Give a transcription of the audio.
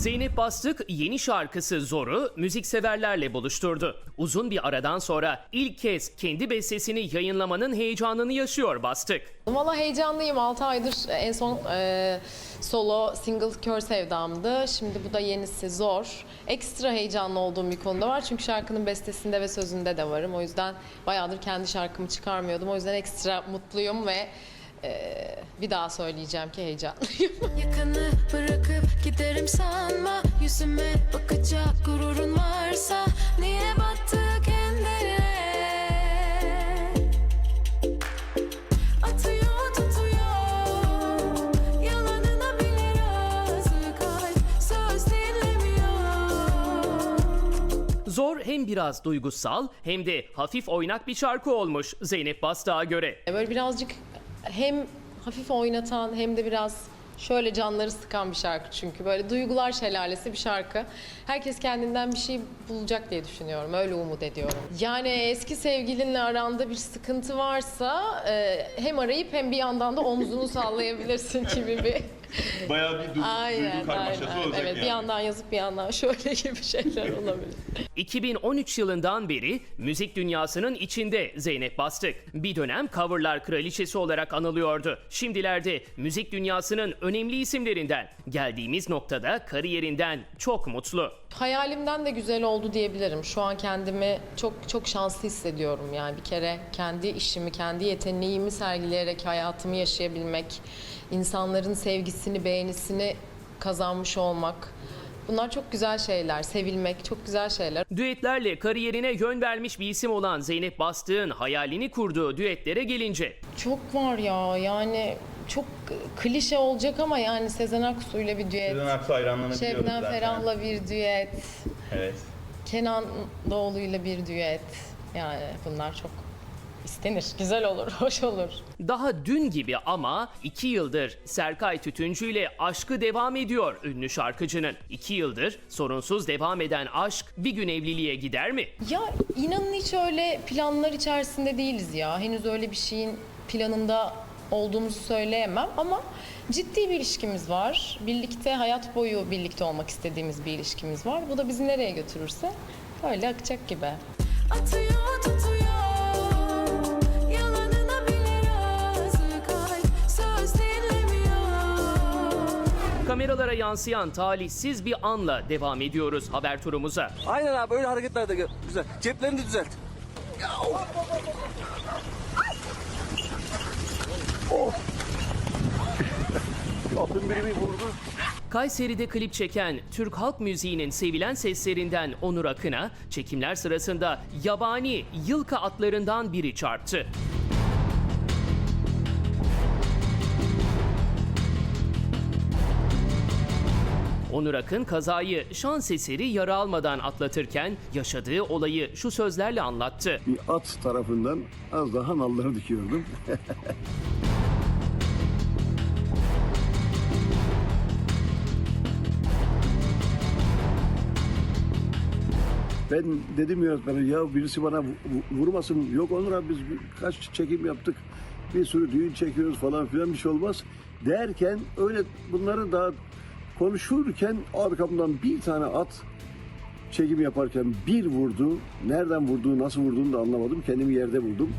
Zeynep Bastık yeni şarkısı Zor'u müzikseverlerle buluşturdu. Uzun bir aradan sonra ilk kez kendi bestesini yayınlamanın heyecanını yaşıyor Bastık. Valla heyecanlıyım. 6 aydır en son e, solo single Kör Sevdam'dı. Şimdi bu da yenisi zor. Ekstra heyecanlı olduğum bir konuda var. Çünkü şarkının bestesinde ve sözünde de varım. O yüzden bayağıdır kendi şarkımı çıkarmıyordum. O yüzden ekstra mutluyum ve e, bir daha söyleyeceğim ki heyecanlıyım. Yakını bırakıp giderim sanma. Yüzüme bakacak gururun varsa Niye battık kendine? Atıyor tutuyor. Yalanına bile razı kalp Söz dinlemiyor. Zor hem biraz duygusal hem de hafif oynak bir şarkı olmuş Zeynep Bastık'a göre. Böyle birazcık hem hafif oynatan hem de biraz şöyle canları sıkan bir şarkı çünkü böyle duygular şelalesi bir şarkı. Herkes kendinden bir şey bulacak diye düşünüyorum. Öyle umut ediyorum. Yani eski sevgilinle aranda bir sıkıntı varsa e, hem arayıp hem bir yandan da omzunu sallayabilirsin gibi bir Bayağı bir duygu, aynen, duygu karmaşası aynen. olacak Evet, yani. bir yandan yazıp bir yandan şöyle gibi şeyler olabilir. 2013 yılından beri müzik dünyasının içinde Zeynep Bastık. Bir dönem coverlar kraliçesi olarak anılıyordu. Şimdilerde müzik dünyasının önemli isimlerinden. Geldiğimiz noktada kariyerinden çok mutlu. Hayalimden de güzel oldu diyebilirim. Şu an kendimi çok çok şanslı hissediyorum. Yani bir kere kendi işimi, kendi yeteneğimi sergileyerek hayatımı yaşayabilmek, insanların sevgisini, beğenisini kazanmış olmak. Bunlar çok güzel şeyler. Sevilmek çok güzel şeyler. Düetlerle kariyerine yön vermiş bir isim olan Zeynep Bastık'ın hayalini kurduğu düetlere gelince Çok var ya yani çok klişe olacak ama yani Sezen Aksu'yla bir düet. Sezen Aksu hayranlarını biliyoruz Şebnem zaten. Ferah'la bir düet. Evet. Kenan Doğulu'yla bir düet. Yani bunlar çok istenir. Güzel olur, hoş olur. Daha dün gibi ama iki yıldır Serkay Tütüncü ile aşkı devam ediyor ünlü şarkıcının. İki yıldır sorunsuz devam eden aşk bir gün evliliğe gider mi? Ya inanın hiç öyle planlar içerisinde değiliz ya. Henüz öyle bir şeyin planında olduğumuzu söyleyemem ama ciddi bir ilişkimiz var. Birlikte hayat boyu birlikte olmak istediğimiz bir ilişkimiz var. Bu da bizi nereye götürürse öyle akacak gibi. Atıyor Kameralara yansıyan talihsiz bir anla devam ediyoruz haber turumuza. Aynen abi öyle hareketler de güzel. Ceplerini de düzelt. Kapın biri bir vurdu. Kayseri'de klip çeken Türk halk müziğinin sevilen seslerinden Onur Akın'a çekimler sırasında yabani yılka atlarından biri çarptı. Onur Akın kazayı şans eseri yara almadan atlatırken yaşadığı olayı şu sözlerle anlattı. bir at tarafından az daha nalları dikiyordum. ben dedim yönetmene ya birisi bana vu- vu- vurmasın. Yok Onur abi biz kaç çekim yaptık. Bir sürü düğün çekiyoruz falan filan bir şey olmaz. Derken öyle bunları da konuşurken arkamdan bir tane at çekim yaparken bir vurdu. Nereden vurduğu, nasıl vurduğunu da anlamadım. Kendimi yerde buldum.